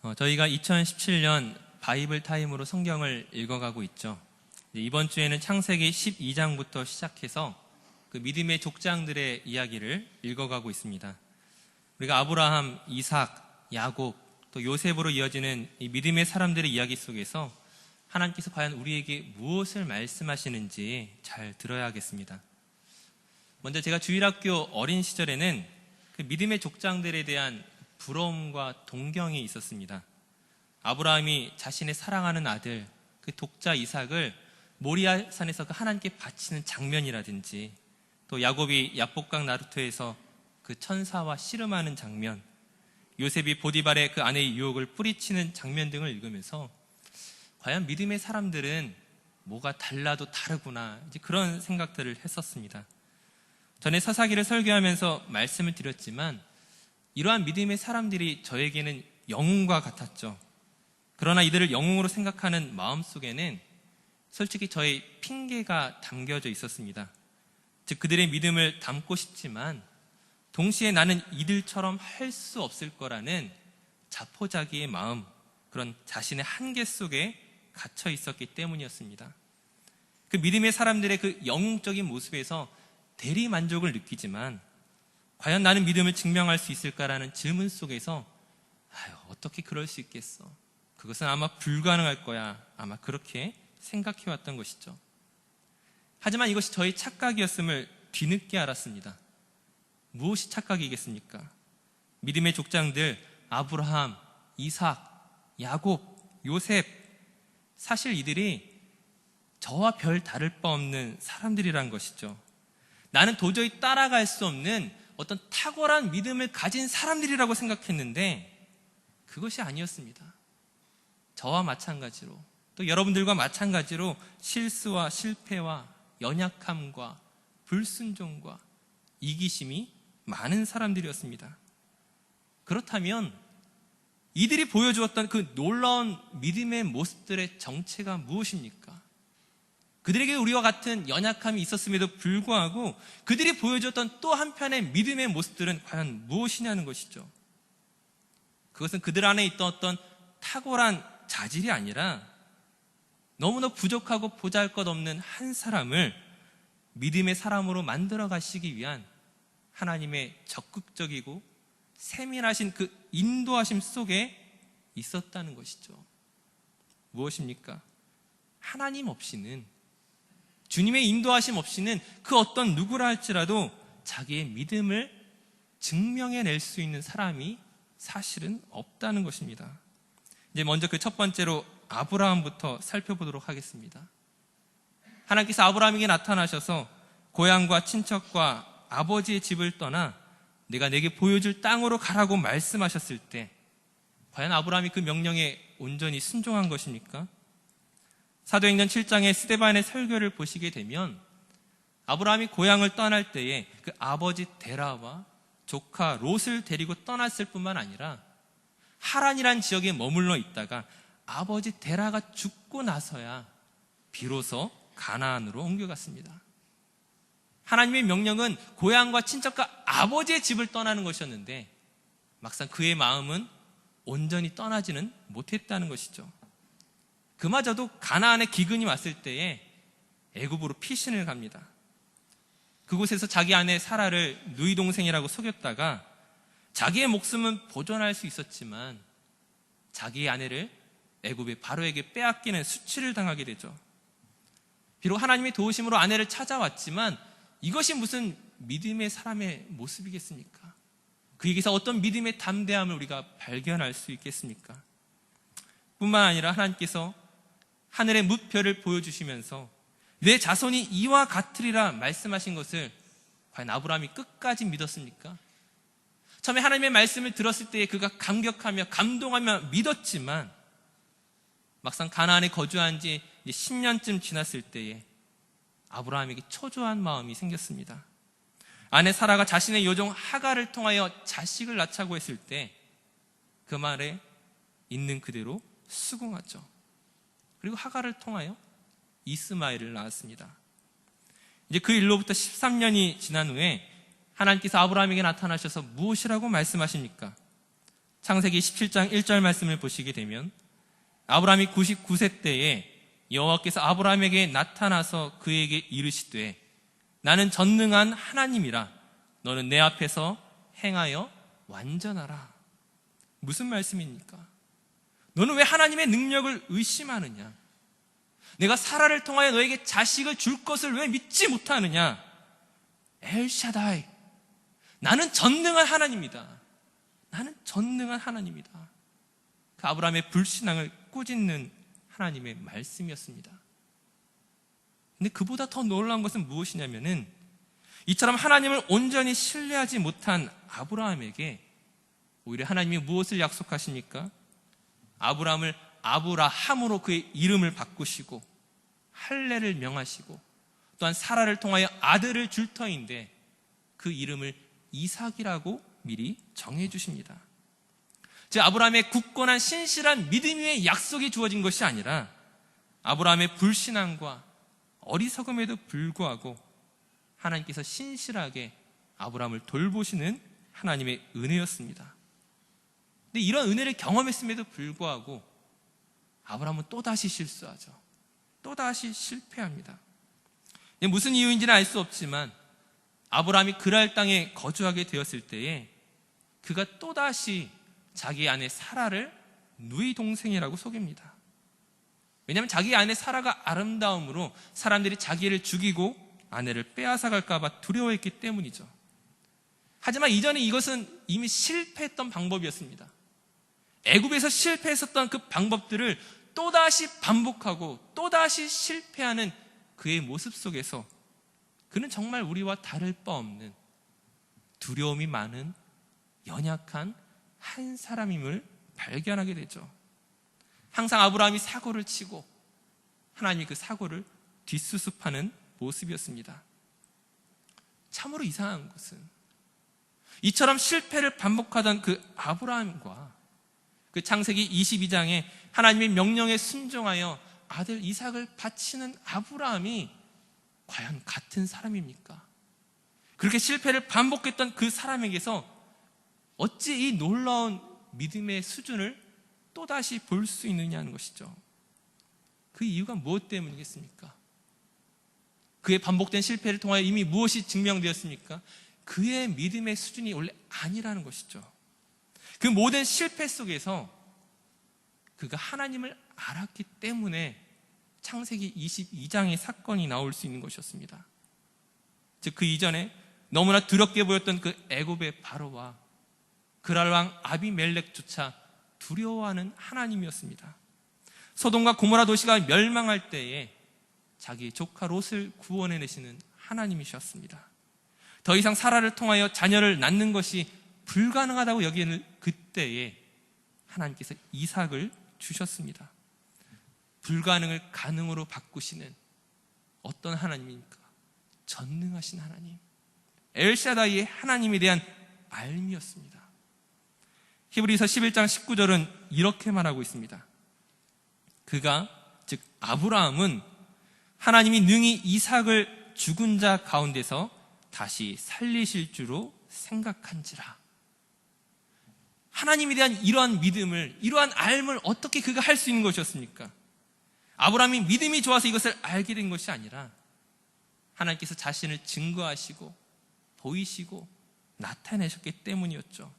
어, 저희가 2017년 바이블 타임으로 성경을 읽어가고 있죠. 이번 주에는 창세기 12장부터 시작해서 그 믿음의 족장들의 이야기를 읽어가고 있습니다. 우리가 아브라함, 이삭, 야곱, 또 요셉으로 이어지는 이 믿음의 사람들의 이야기 속에서 하나님께서 과연 우리에게 무엇을 말씀하시는지 잘 들어야겠습니다. 먼저 제가 주일학교 어린 시절에는 그 믿음의 족장들에 대한 부러움과 동경이 있었습니다. 아브라함이 자신의 사랑하는 아들, 그 독자 이삭을 모리아 산에서 그 하나님께 바치는 장면이라든지 또 야곱이 야복강 나루토에서 그 천사와 씨름하는 장면, 요셉이 보디발의 그 아내의 유혹을 뿌리치는 장면 등을 읽으면서 과연 믿음의 사람들은 뭐가 달라도 다르구나 이제 그런 생각들을 했었습니다. 전에 서사기를 설교하면서 말씀을 드렸지만 이러한 믿음의 사람들이 저에게는 영웅과 같았죠. 그러나 이들을 영웅으로 생각하는 마음 속에는 솔직히 저의 핑계가 담겨져 있었습니다. 즉 그들의 믿음을 담고 싶지만 동시에 나는 이들처럼 할 수 없을 거라는 자포자기의 마음, 그런 자신의 한계 속에 갇혀 있었기 때문이었습니다. 그 믿음의 사람들의 그 영웅적인 모습에서 대리 만족을 느끼지만 과연 나는 믿음을 증명할 수 있을까라는 질문 속에서 아유, 어떻게 그럴 수 있겠어? 그것은 아마 불가능할 거야. 아마 그렇게 생각해 왔던 것이죠. 하지만 이것이 저의 착각이었음을 뒤늦게 알았습니다. 무엇이 착각이겠습니까? 믿음의 족장들 아브라함, 이삭, 야곱, 요셉 사실 이들이 저와 별 다를 바 없는 사람들이란 것이죠. 나는 도저히 따라갈 수 없는 어떤 탁월한 믿음을 가진 사람들이라고 생각했는데 그것이 아니었습니다. 저와 마찬가지로 또 여러분들과 마찬가지로 실수와 실패와 연약함과 불순종과 이기심이 많은 사람들이었습니다. 그렇다면 이들이 보여주었던 그 놀라운 믿음의 모습들의 정체가 무엇입니까? 그들에게 우리와 같은 연약함이 있었음에도 불구하고 그들이 보여줬던 또 한편의 믿음의 모습들은 과연 무엇이냐는 것이죠. 그것은 그들 안에 있던 어떤 탁월한 자질이 아니라 너무나 부족하고 보잘 것 없는 한 사람을 믿음의 사람으로 만들어 가시기 위한 하나님의 적극적이고 세밀하신 그 인도하심 속에 있었다는 것이죠. 무엇입니까? 하나님 없이는 주님의 인도하심 없이는 그 어떤 누구라 할지라도 자기의 믿음을 증명해낼 수 있는 사람이 사실은 없다는 것입니다. 이제 먼저 그 첫 번째로 아브라함부터 살펴보도록 하겠습니다. 하나님께서 아브라함에게 나타나셔서 고향과 친척과 아버지의 집을 떠나 내가 내게 보여줄 땅으로 가라고 말씀하셨을 때 과연 아브라함이 그 명령에 온전히 순종한 것입니까? 사도행전 7장의 스데반의 설교를 보시게 되면 아브라함이 고향을 떠날 때에 그 아버지 데라와 조카 롯을 데리고 떠났을 뿐만 아니라 하란이란 지역에 머물러 있다가 아버지 데라가 죽고 나서야 비로소 가나안으로 옮겨갔습니다. 하나님의 명령은 고향과 친척과 아버지의 집을 떠나는 것이었는데 막상 그의 마음은 온전히 떠나지는 못했다는 것이죠. 그마저도 가나안의 기근이 왔을 때에 애굽으로 피신을 갑니다. 그곳에서 자기 아내 사라를 누이 동생이라고 속였다가 자기의 목숨은 보존할 수 있었지만 자기의 아내를 애굽의 바로에게 빼앗기는 수치를 당하게 되죠. 비록 하나님의 도우심으로 아내를 찾아왔지만 이것이 무슨 믿음의 사람의 모습이겠습니까? 그에게서 어떤 믿음의 담대함을 우리가 발견할 수 있겠습니까? 뿐만 아니라 하나님께서 하늘의 무표를 보여주시면서 내 자손이 이와 같으리라 말씀하신 것을 과연 아브라함이 끝까지 믿었습니까? 처음에 하나님의 말씀을 들었을 때에 그가 감격하며 감동하며 믿었지만 막상 가나안에 거주한 지 10년쯤 지났을 때에 아브라함에게 초조한 마음이 생겼습니다. 아내 사라가 자신의 요종 하가를 통하여 자식을 낳자고 했을 때 그 말에 있는 그대로 수긍하죠. 그리고 하가를 통하여 이스마엘을 낳았습니다. 이제 그 일로부터 13년이 지난 후에 하나님께서 아브라함에게 나타나셔서 무엇이라고 말씀하십니까? 창세기 17장 1절 말씀을 보시게 되면 아브라함이 99세 때에 여호와께서 아브라함에게 나타나서 그에게 이르시되 나는 전능한 하나님이라 너는 내 앞에서 행하여 완전하라. 무슨 말씀입니까? 너는 왜 하나님의 능력을 의심하느냐? 내가 사라를 통하여 너에게 자식을 줄 것을 왜 믿지 못하느냐? 엘샤다이. 나는 전능한 하나님이다. 나는 전능한 하나님이다. 그 아브라함의 불신앙을 꾸짖는 하나님의 말씀이었습니다. 근데 그보다 더 놀라운 것은 무엇이냐면은 이처럼 하나님을 온전히 신뢰하지 못한 아브라함에게 오히려 하나님이 무엇을 약속하십니까? 아브라함을 아브라함으로 그의 이름을 바꾸시고 할례를 명하시고 또한 사라를 통하여 아들을 줄 터인데 그 이름을 이삭이라고 미리 정해 주십니다. 즉 아브라함의 굳건한 신실한 믿음 위에 약속이 주어진 것이 아니라 아브라함의 불신앙과 어리석음에도 불구하고 하나님께서 신실하게 아브라함을 돌보시는 하나님의 은혜였습니다. 근데 이런 은혜를 경험했음에도 불구하고 아브라함은 또다시 실수하죠. 또다시 실패합니다. 무슨 이유인지는 알 수 없지만 아브라함이 그랄 땅에 거주하게 되었을 때에 그가 또다시 자기 아내 사라를 누이 동생이라고 속입니다. 왜냐하면 자기 아내 사라가 아름다움으로 사람들이 자기를 죽이고 아내를 빼앗아갈까봐 두려워했기 때문이죠. 하지만 이전에 이것은 이미 실패했던 방법이었습니다. 애굽에서 실패했었던 그 방법들을 또다시 반복하고 또다시 실패하는 그의 모습 속에서 그는 정말 우리와 다를 바 없는 두려움이 많은 연약한 한 사람임을 발견하게 되죠. 항상 아브라함이 사고를 치고 하나님이 그 사고를 뒷수습하는 모습이었습니다. 참으로 이상한 것은 이처럼 실패를 반복하던 그 아브라함과 그 창세기 22장에 하나님의 명령에 순종하여 아들 이삭을 바치는 아브라함이 과연 같은 사람입니까? 그렇게 실패를 반복했던 그 사람에게서 어찌 이 놀라운 믿음의 수준을 또다시 볼 수 있느냐는 것이죠. 그 이유가 무엇 때문이겠습니까? 그의 반복된 실패를 통하여 이미 무엇이 증명되었습니까? 그의 믿음의 수준이 원래 아니라는 것이죠. 그 모든 실패 속에서 그가 하나님을 알았기 때문에 창세기 22장의 사건이 나올 수 있는 것이었습니다. 즉 그 이전에 너무나 두렵게 보였던 그 애굽의 바로와 그랄 왕 아비멜렉조차 두려워하는 하나님이었습니다. 소돔과 고모라 도시가 멸망할 때에 자기 조카 롯을 구원해 내시는 하나님이셨습니다. 더 이상 사라를 통하여 자녀를 낳는 것이 불가능하다고 여기는 그때에 하나님께서 이삭을 주셨습니다. 불가능을 가능으로 바꾸시는 어떤 하나님입니까? 전능하신 하나님. 엘샤다이의 하나님에 대한 알미였습니다. 히브리서 11장 19절은 이렇게 말하고 있습니다. 그가 즉 아브라함은 하나님이 능히 이삭을 죽은 자 가운데서 다시 살리실 줄로 생각한지라. 하나님에 대한 이러한 믿음을, 이러한 알을 어떻게 그가 할 수 있는 것이었습니까? 아브라함이 믿음이 좋아서 이것을 알게 된 것이 아니라 하나님께서 자신을 증거하시고 보이시고 나타내셨기 때문이었죠.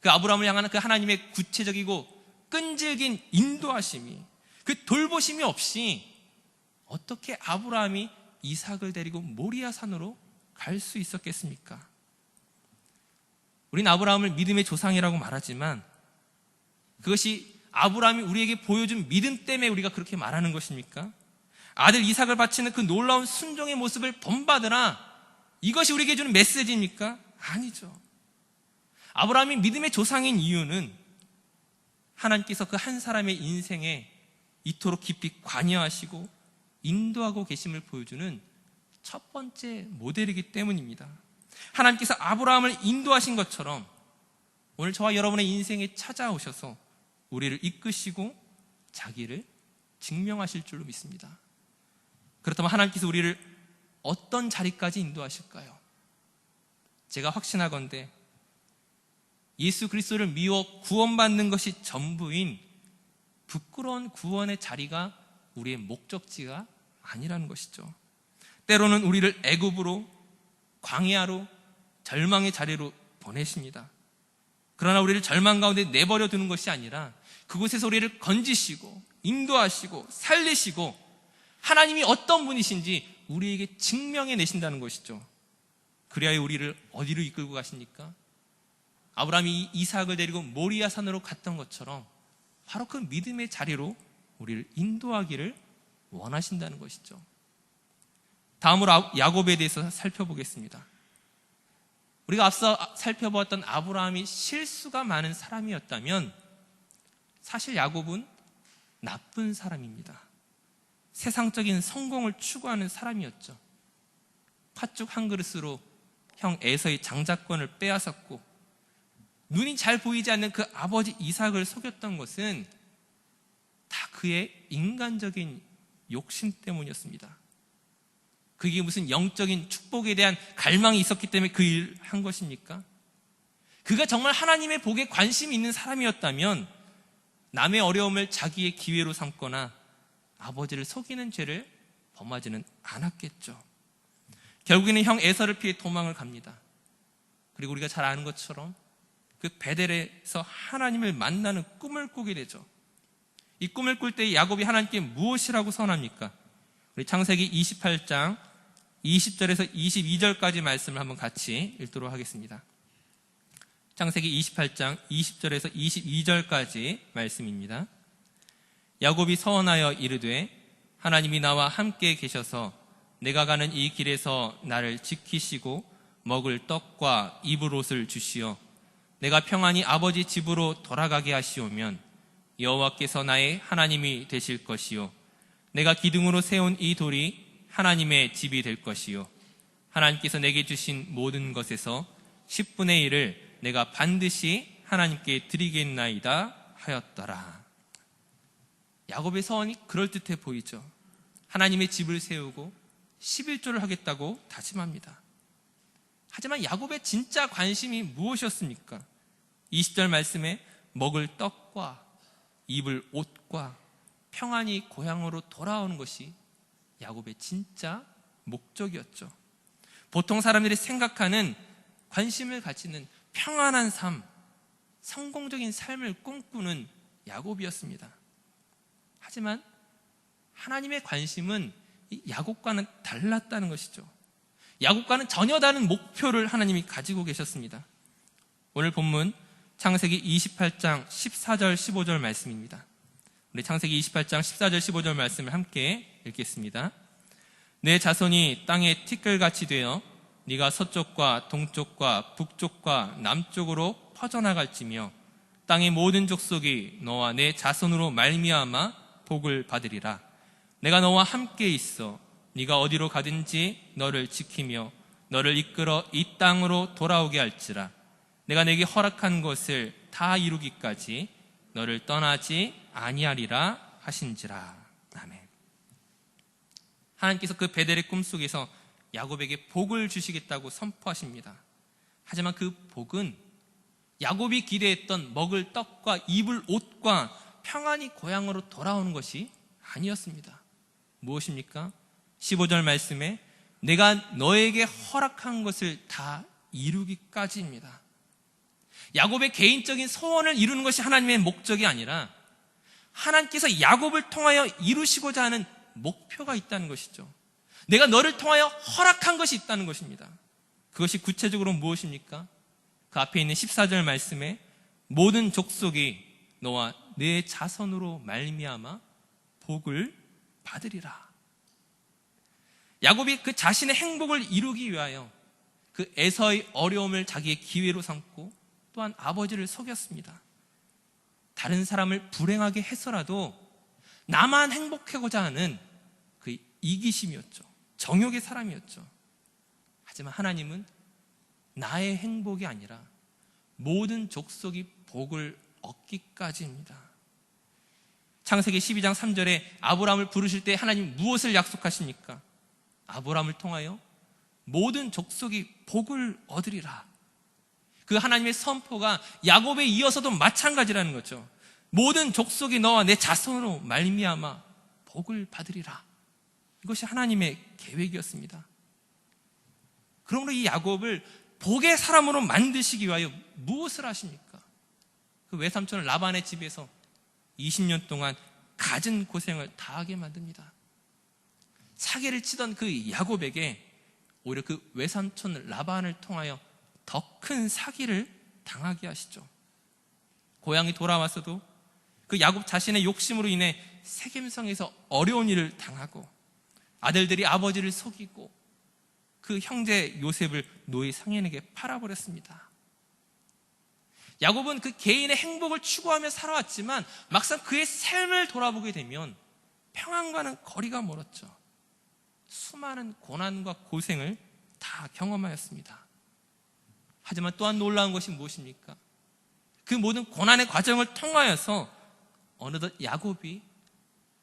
그 아브라함을 향하는 그 하나님의 구체적이고 끈질긴 인도하심이 그 돌보심이 없이 어떻게 아브라함이 이삭을 데리고 모리아 산으로 갈 수 있었겠습니까? 우린 아브라함을 믿음의 조상이라고 말하지만 그것이 아브라함이 우리에게 보여준 믿음 때문에 우리가 그렇게 말하는 것입니까? 아들 이삭을 바치는 그 놀라운 순종의 모습을 본받으라 이것이 우리에게 주는 메시지입니까? 아니죠. 아브라함이 믿음의 조상인 이유는 하나님께서 그 한 사람의 인생에 이토록 깊이 관여하시고 인도하고 계심을 보여주는 첫 번째 모델이기 때문입니다. 하나님께서 아브라함을 인도하신 것처럼 오늘 저와 여러분의 인생에 찾아오셔서 우리를 이끄시고 자기를 증명하실 줄로 믿습니다. 그렇다면 하나님께서 우리를 어떤 자리까지 인도하실까요? 제가 확신하건대 예수 그리스도를 미워 구원받는 것이 전부인 부끄러운 구원의 자리가 우리의 목적지가 아니라는 것이죠. 때로는 우리를 애굽으로 광야로 절망의 자리로 보내십니다. 그러나 우리를 절망 가운데 내버려 두는 것이 아니라 그곳에서 우리를 건지시고 인도하시고 살리시고 하나님이 어떤 분이신지 우리에게 증명해 내신다는 것이죠. 그리하여 우리를 어디로 이끌고 가십니까? 아브라함이 이삭을 데리고 모리아 산으로 갔던 것처럼 바로 그 믿음의 자리로 우리를 인도하기를 원하신다는 것이죠. 다음으로 아- 야곱에 대해서 살펴보겠습니다. 우리가 앞서 살펴보았던 아브라함이 실수가 많은 사람이었다면 사실 야곱은 나쁜 사람입니다. 세상적인 성공을 추구하는 사람이었죠. 팥죽 한 그릇으로 형 에서의 장자권을 빼앗았고 눈이 잘 보이지 않는 그 아버지 이삭을 속였던 것은 다 그의 인간적인 욕심 때문이었습니다. 그게 무슨 영적인 축복에 대한 갈망이 있었기 때문에 그 일을 한 것입니까? 그가 정말 하나님의 복에 관심이 있는 사람이었다면 남의 어려움을 자기의 기회로 삼거나 아버지를 속이는 죄를 범하지는 않았겠죠. 결국에는 형 에서를 피해 도망을 갑니다. 그리고 우리가 잘 아는 것처럼 그 베델에서 하나님을 만나는 꿈을 꾸게 되죠. 이 꿈을 꿀 때 야곱이 하나님께 무엇이라고 선합니까? 우리 창세기 28장 20절에서 22절까지 말씀을 한번 같이 읽도록 하겠습니다. 창세기 28장 20절에서 22절까지 말씀입니다. 야곱이 서원하여 이르되 하나님이 나와 함께 계셔서 내가 가는 이 길에서 나를 지키시고 먹을 떡과 입을 옷을 주시어 내가 평안히 아버지 집으로 돌아가게 하시오면 여호와께서 나의 하나님이 되실 것이요 내가 기둥으로 세운 이 돌이 하나님의 집이 될 것이요 하나님께서 내게 주신 모든 것에서 10분의 1을 내가 반드시 하나님께 드리겠나이다 하였더라. 야곱의 서원이 그럴듯해 보이죠. 하나님의 집을 세우고 11조를 하겠다고 다짐합니다. 하지만 야곱의 진짜 관심이 무엇이었습니까? 20절 말씀에 먹을 떡과 입을 옷과 평안히 고향으로 돌아오는 것이 야곱의 진짜 목적이었죠. 보통 사람들이 생각하는 관심을 가지는 평안한 삶, 성공적인 삶을 꿈꾸는 야곱이었습니다. 하지만 하나님의 관심은 이 야곱과는 달랐다는 것이죠. 야곱과는 전혀 다른 목표를 하나님이 가지고 계셨습니다. 오늘 본문 창세기 28장 14절 15절 말씀입니다. 우리 창세기 28장 14절 15절 말씀을 함께 읽겠습니다. 내 자손이 땅에 티끌같이 되어 네가 서쪽과 동쪽과 북쪽과 남쪽으로 퍼져나갈지며 땅의 모든 족속이 너와 내 자손으로 말미암아 복을 받으리라. 내가 너와 함께 있어 네가 어디로 가든지 너를 지키며 너를 이끌어 이 땅으로 돌아오게 할지라. 내가 내게 허락한 것을 다 이루기까지 너를 떠나지 아니하리라 하신지라. 아멘. 하나님께서 그 베델의 꿈속에서 야곱에게 복을 주시겠다고 선포하십니다. 하지만 그 복은 야곱이 기대했던 먹을 떡과 입을 옷과 평안히 고향으로 돌아오는 것이 아니었습니다. 무엇입니까? 15절 말씀에 내가 너에게 허락한 것을 다 이루기까지입니다. 야곱의 개인적인 소원을 이루는 것이 하나님의 목적이 아니라 하나님께서 야곱을 통하여 이루시고자 하는 목표가 있다는 것이죠. 내가 너를 통하여 허락한 것이 있다는 것입니다. 그것이 구체적으로 무엇입니까? 그 앞에 있는 14절 말씀에 모든 족속이 너와 내 자손으로 말미암아 복을 받으리라. 야곱이 그 자신의 행복을 이루기 위하여 그 에서의 어려움을 자기의 기회로 삼고 또한 아버지를 속였습니다. 다른 사람을 불행하게 해서라도 나만 행복하고자 하는 그 이기심이었죠. 정욕의 사람이었죠. 하지만 하나님은 나의 행복이 아니라 모든 족속이 복을 얻기까지입니다. 창세기 12장 3절에 아브라함을 부르실 때 하나님 무엇을 약속하십니까? 아브라함을 통하여 모든 족속이 복을 얻으리라. 그 하나님의 선포가 야곱에 이어서도 마찬가지라는 거죠. 모든 족속이 너와 내 자손으로 말미암아 복을 받으리라. 이것이 하나님의 계획이었습니다. 그러므로 이 야곱을 복의 사람으로 만드시기 위하여 무엇을 하십니까? 그 외삼촌 라반의 집에서 20년 동안 갖은 고생을 다하게 만듭니다. 사기를 치던 그 야곱에게 오히려 그 외삼촌 라반을 통하여 더 큰 사기를 당하게 하시죠. 고향이 돌아왔어도 그 야곱 자신의 욕심으로 인해 세겜성에서 어려운 일을 당하고 아들들이 아버지를 속이고 그 형제 요셉을 노예 상인에게 팔아버렸습니다. 야곱은 그 개인의 행복을 추구하며 살아왔지만 막상 그의 삶을 돌아보게 되면 평안과는 거리가 멀었죠. 수많은 고난과 고생을 다 경험하였습니다. 하지만 또한 놀라운 것이 무엇입니까? 그 모든 고난의 과정을 통하여서 어느덧 야곱이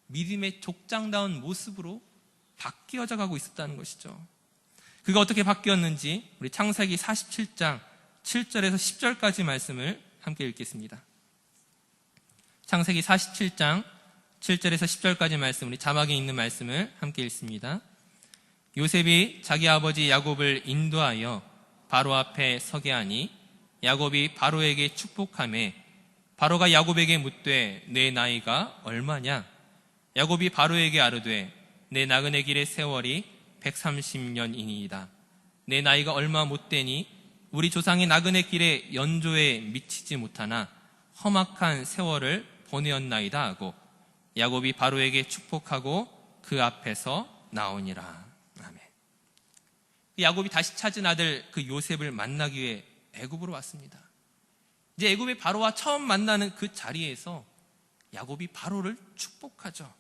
믿음의 족장다운 모습으로 바뀌어져 가고 있었다는 것이죠. 그가 어떻게 바뀌었는지 우리 창세기 47장 7절에서 10절까지 말씀을 함께 읽겠습니다. 창세기 47장 7절에서 10절까지 말씀, 우리 자막에 있는 말씀을 함께 읽습니다. 요셉이 자기 아버지 야곱을 인도하여 바로 앞에 서게 하니 야곱이 바로에게 축복함에 바로가 야곱에게 묻되 내 나이가 얼마냐? 야곱이 바로에게 아르되 내 나그네 길의 세월이 130년이니이다. 내 나이가 얼마 못 되니 우리 조상의 나그네 길에 연조에 미치지 못하나 험악한 세월을 보내었나이다 하고 야곱이 바로에게 축복하고 그 앞에서 나오니라. 야곱이 다시 찾은 아들 그 요셉을 만나기 위해 애굽으로 왔습니다. 이제 애굽의 바로와 처음 만나는 그 자리에서 야곱이 바로를 축복하죠.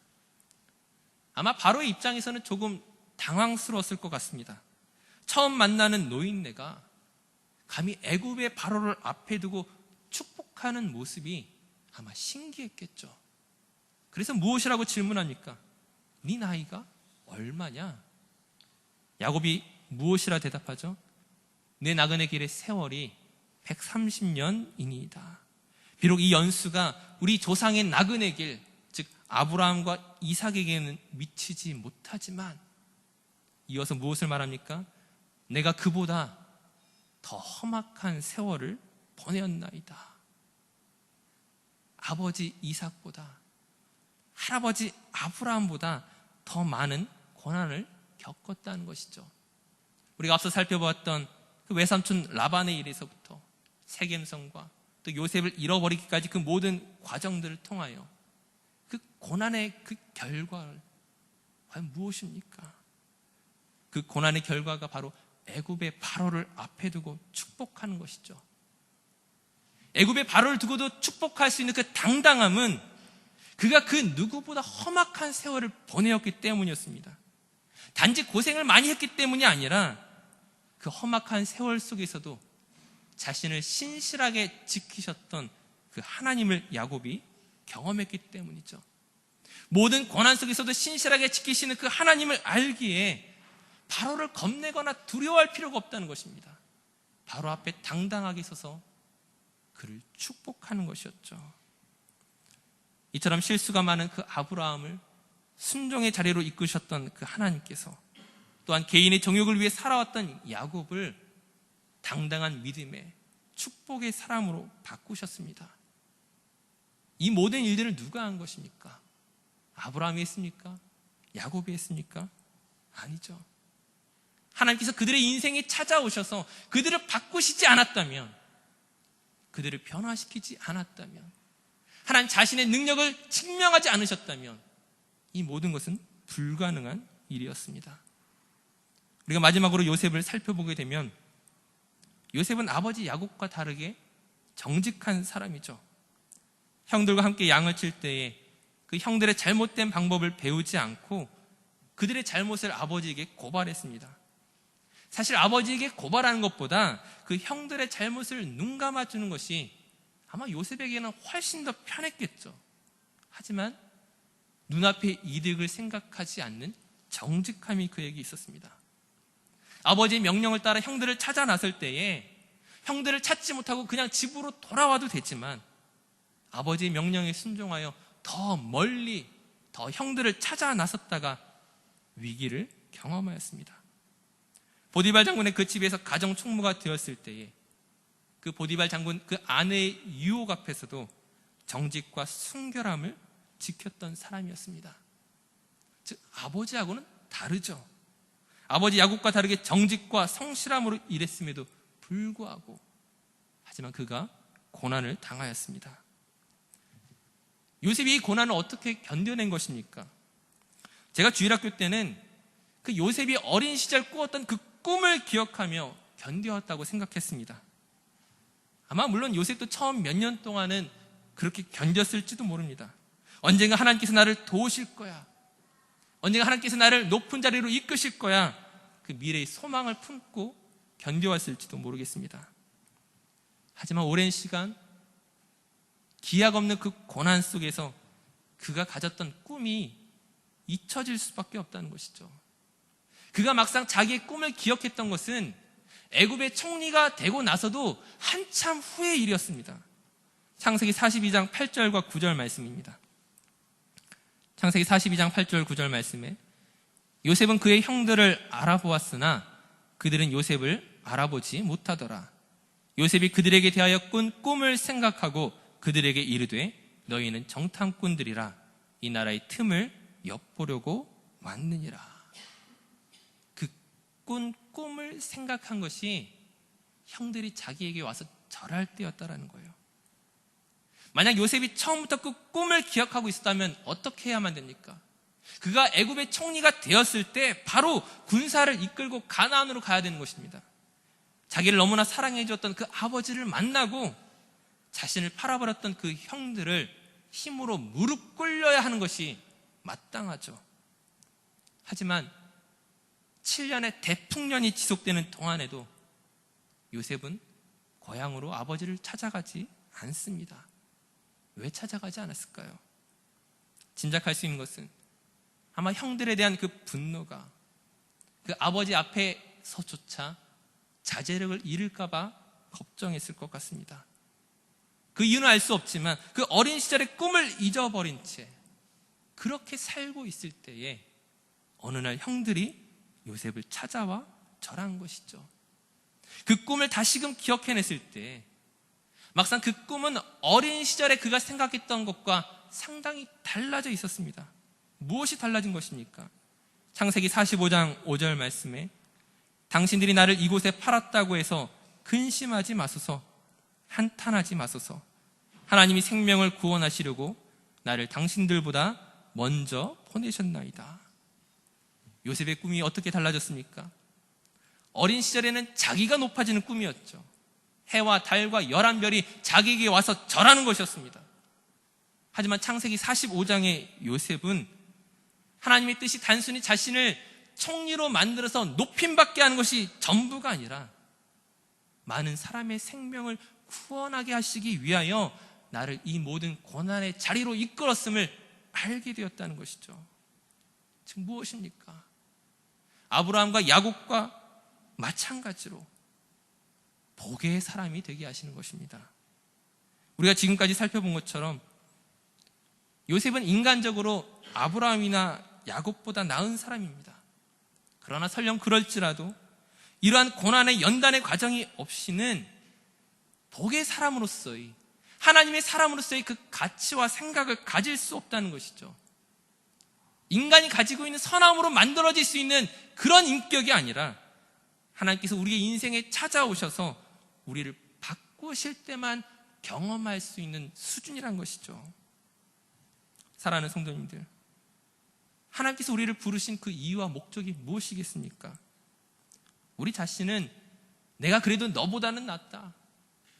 아마 바로의 입장에서는 조금 당황스러웠을 것 같습니다. 처음 만나는 노인네가 감히 애굽의 바로를 앞에 두고 축복하는 모습이 아마 신기했겠죠. 그래서 무엇이라고 질문합니까? 네 나이가 얼마냐? 야곱이 무엇이라 대답하죠? 내 나그네 길의 세월이 130년이니이다. 비록 이 연수가 우리 조상의 나그네 길, 즉 아브라함과 이삭에게는 미치지 못하지만 이어서 무엇을 말합니까? 내가 그보다 더 험악한 세월을 보내었나이다. 아버지 이삭보다 할아버지 아브라함보다 더 많은 고난을 겪었다는 것이죠. 우리가 앞서 살펴보았던 그 외삼촌 라반의 일에서부터 세겜성과 또 요셉을 잃어버리기까지 그 모든 과정들을 통하여 그 고난의 그 결과를 과연 무엇입니까? 그 고난의 결과가 바로 애굽의 바로를 앞에 두고 축복하는 것이죠. 애굽의 바로를 두고도 축복할 수 있는 그 당당함은 그가 그 누구보다 험악한 세월을 보내었기 때문이었습니다. 단지 고생을 많이 했기 때문이 아니라 그 험악한 세월 속에서도 자신을 신실하게 지키셨던 그 하나님을 야곱이 경험했기 때문이죠. 모든 고난 속에서도 신실하게 지키시는 그 하나님을 알기에 바로를 겁내거나 두려워할 필요가 없다는 것입니다. 바로 앞에 당당하게 서서 그를 축복하는 것이었죠. 이처럼 실수가 많은 그 아브라함을 순종의 자리로 이끄셨던 그 하나님께서 또한 개인의 정욕을 위해 살아왔던 야곱을 당당한 믿음의 축복의 사람으로 바꾸셨습니다. 이 모든 일들을 누가 한 것입니까? 아브라함이 했습니까? 야곱이 했습니까? 아니죠. 하나님께서 그들의 인생에 찾아오셔서 그들을 바꾸시지 않았다면, 그들을 변화시키지 않았다면, 하나님 자신의 능력을 증명하지 않으셨다면, 이 모든 것은 불가능한 일이었습니다. 우리가 마지막으로 요셉을 살펴보게 되면, 요셉은 아버지 야곱과 다르게 정직한 사람이죠. 형들과 함께 양을 칠 때에 그 형들의 잘못된 방법을 배우지 않고 그들의 잘못을 아버지에게 고발했습니다. 사실 아버지에게 고발하는 것보다 그 형들의 잘못을 눈 감아주는 것이 아마 요셉에게는 훨씬 더 편했겠죠. 하지만 눈앞의 이득을 생각하지 않는 정직함이 그에게 있었습니다. 아버지의 명령을 따라 형들을 찾아 나설 때에 형들을 찾지 못하고 그냥 집으로 돌아와도 되지만 아버지의 명령에 순종하여 더 멀리 더 형들을 찾아 나섰다가 위기를 경험하였습니다. 보디발 장군의 그 집에서 가정 총무가 되었을 때에 그 보디발 장군 그 아내의 유혹 앞에서도 정직과 순결함을 지켰던 사람이었습니다. 즉 아버지하고는 다르죠. 아버지 야곱과 다르게 정직과 성실함으로 일했음에도 불구하고 하지만 그가 고난을 당하였습니다. 요셉이 이 고난을 어떻게 견뎌낸 것입니까? 제가 주일학교 때는 그 요셉이 어린 시절 꾸었던 그 꿈을 기억하며 견뎌왔다고 생각했습니다. 아마 물론 요셉도 처음 몇 년 동안은 그렇게 견뎠을지도 모릅니다. 언젠가 하나님께서 나를 도우실 거야. 언젠가 하나님께서 나를 높은 자리로 이끄실 거야. 그 미래의 소망을 품고 견뎌왔을지도 모르겠습니다. 하지만 오랜 시간 기약 없는 그 고난 속에서 그가 가졌던 꿈이 잊혀질 수밖에 없다는 것이죠. 그가 막상 자기의 꿈을 기억했던 것은 애굽의 총리가 되고 나서도 한참 후의 일이었습니다. 창세기 42장 8절과 9절 말씀입니다. 창세기 42장 8절 9절 말씀에 요셉은 그의 형들을 알아보았으나 그들은 요셉을 알아보지 못하더라. 요셉이 그들에게 대하여 꾼 꿈을 생각하고 그들에게 이르되 너희는 정탐꾼들이라 이 나라의 틈을 엿보려고 왔느니라. 그 꾼 꿈을 생각한 것이 형들이 자기에게 와서 절할 때였다라는 거예요. 만약 요셉이 처음부터 그 꿈을 기억하고 있었다면 어떻게 해야만 됩니까? 그가 애굽의 총리가 되었을 때 바로 군사를 이끌고 가나안으로 가야 되는 것입니다. 자기를 너무나 사랑해 주었던 그 아버지를 만나고 자신을 팔아버렸던 그 형들을 힘으로 무릎 꿇려야 하는 것이 마땅하죠. 하지만 7년의 대풍년이 지속되는 동안에도 요셉은 고향으로 아버지를 찾아가지 않습니다. 왜 찾아가지 않았을까요? 짐작할 수 있는 것은 아마 형들에 대한 그 분노가 그 아버지 앞에서조차 자제력을 잃을까봐 걱정했을 것 같습니다. 그 이유는 알 수 없지만 그 어린 시절의 꿈을 잊어버린 채 그렇게 살고 있을 때에 어느 날 형들이 요셉을 찾아와 절한 것이죠. 그 꿈을 다시금 기억해냈을 때 막상 그 꿈은 어린 시절에 그가 생각했던 것과 상당히 달라져 있었습니다. 무엇이 달라진 것입니까? 창세기 45장 5절 말씀에 당신들이 나를 이곳에 팔았다고 해서 근심하지 마소서 한탄하지 마소서 하나님이 생명을 구원하시려고 나를 당신들보다 먼저 보내셨나이다. 요셉의 꿈이 어떻게 달라졌습니까? 어린 시절에는 자기가 높아지는 꿈이었죠. 해와 달과 열한 별이 자기에게 와서 절하는 것이었습니다. 하지만 창세기 45장의 요셉은 하나님의 뜻이 단순히 자신을 총리로 만들어서 높임받게 하는 것이 전부가 아니라 많은 사람의 생명을 구원하게 하시기 위하여 나를 이 모든 고난의 자리로 이끌었음을 알게 되었다는 것이죠. 지금 무엇입니까? 아브라함과 야곱과 마찬가지로 복의 사람이 되게 하시는 것입니다. 우리가 지금까지 살펴본 것처럼 요셉은 인간적으로 아브라함이나 야곱보다 나은 사람입니다. 그러나 설령 그럴지라도 이러한 고난의 연단의 과정이 없이는 복의 사람으로서의 하나님의 사람으로서의 그 가치와 생각을 가질 수 없다는 것이죠. 인간이 가지고 있는 선함으로 만들어질 수 있는 그런 인격이 아니라 하나님께서 우리의 인생에 찾아오셔서 우리를 바꾸실 때만 경험할 수 있는 수준이란 것이죠. 사랑하는 성도님들. 하나님께서 우리를 부르신 그 이유와 목적이 무엇이겠습니까? 우리 자신은 내가 그래도 너보다는 낫다.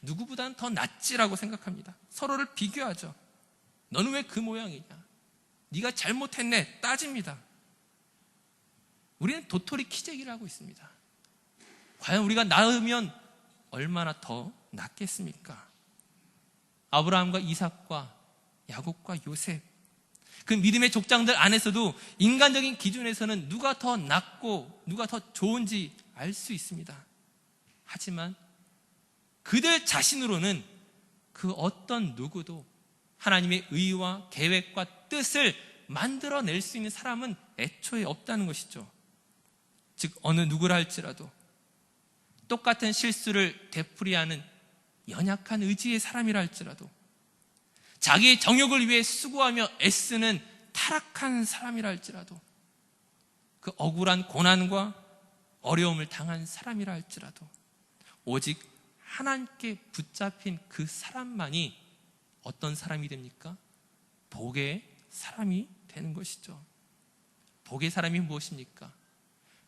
누구보다는 더 낫지라고 생각합니다. 서로를 비교하죠. 너는 왜 그 모양이냐? 네가 잘못했네. 따집니다. 우리는 도토리 키재기를 하고 있습니다. 과연 우리가 나으면 얼마나 더 낫겠습니까? 아브라함과 이삭과 야곱과 요셉 그 믿음의 족장들 안에서도 인간적인 기준에서는 누가 더 낫고 누가 더 좋은지 알 수 있습니다. 하지만 그들 자신으로는 그 어떤 누구도 하나님의 의와 계획과 뜻을 만들어낼 수 있는 사람은 애초에 없다는 것이죠. 즉, 어느 누구라 할지라도 똑같은 실수를 되풀이하는 연약한 의지의 사람이라 할지라도 자기의 정욕을 위해 수고하며 애쓰는 타락한 사람이라 할지라도 그 억울한 고난과 어려움을 당한 사람이라 할지라도 오직 하나님께 붙잡힌 그 사람만이 어떤 사람이 됩니까? 복의 사람이 되는 것이죠. 복의 사람이 무엇입니까?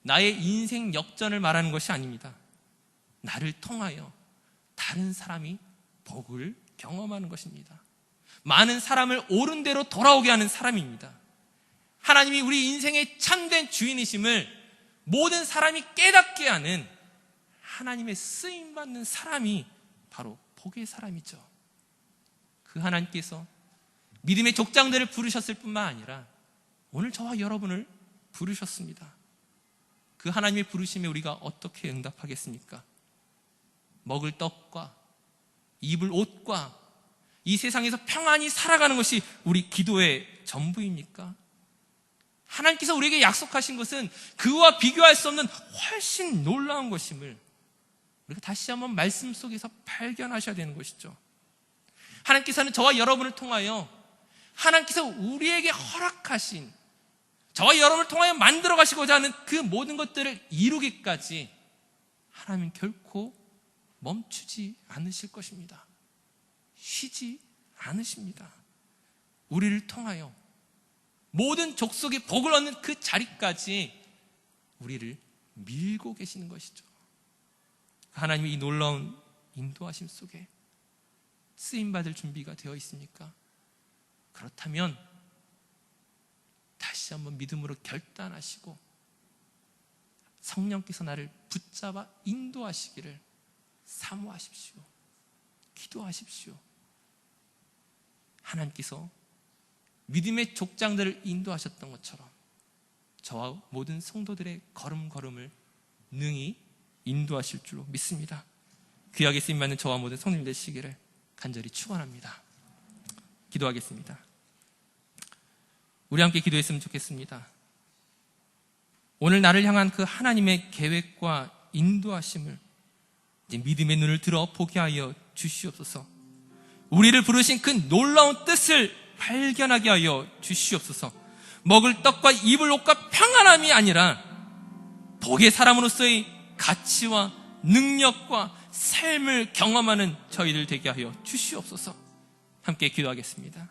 나의 인생 역전을 말하는 것이 아닙니다. 나를 통하여 다른 사람이 복을 경험하는 것입니다. 많은 사람을 옳은 대로 돌아오게 하는 사람입니다. 하나님이 우리 인생의 참된 주인이심을 모든 사람이 깨닫게 하는 하나님의 쓰임 받는 사람이 바로 복의 사람이죠. 그 하나님께서 믿음의 족장들을 부르셨을 뿐만 아니라 오늘 저와 여러분을 부르셨습니다. 그 하나님의 부르심에 우리가 어떻게 응답하겠습니까? 먹을 떡과 입을 옷과 이 세상에서 평안히 살아가는 것이 우리 기도의 전부입니까? 하나님께서 우리에게 약속하신 것은 그와 비교할 수 없는 훨씬 놀라운 것임을 우리가 다시 한번 말씀 속에서 발견하셔야 되는 것이죠. 하나님께서는 저와 여러분을 통하여 하나님께서 우리에게 허락하신 저와 여러분을 통하여 만들어 가시고자 하는 그 모든 것들을 이루기까지 하나님은 결코 멈추지 않으실 것입니다. 쉬지 않으십니다. 우리를 통하여 모든 족속의 복을 얻는 그 자리까지 우리를 밀고 계시는 것이죠. 하나님의 이 놀라운 인도하심 속에 쓰임받을 준비가 되어 있습니까? 그렇다면 다시 한번 믿음으로 결단하시고 성령께서 나를 붙잡아 인도하시기를 사모하십시오. 기도하십시오. 하나님께서 믿음의 족장들을 인도하셨던 것처럼 저와 모든 성도들의 걸음걸음을 능히 인도하실 줄로 믿습니다. 귀하게 쓰임받는 저와 모든 성님 되시기를 간절히 축원합니다. 기도하겠습니다. 우리 함께 기도했으면 좋겠습니다. 오늘 나를 향한 그 하나님의 계획과 인도하심을 이제 믿음의 눈을 들어 보게 하여 주시옵소서. 우리를 부르신 그 놀라운 뜻을 발견하게 하여 주시옵소서. 먹을 떡과 입을 옷과 평안함이 아니라 복의 사람으로서의 가치와 능력과 삶을 경험하는 저희들 되게 하여 주시옵소서. 함께 기도하겠습니다.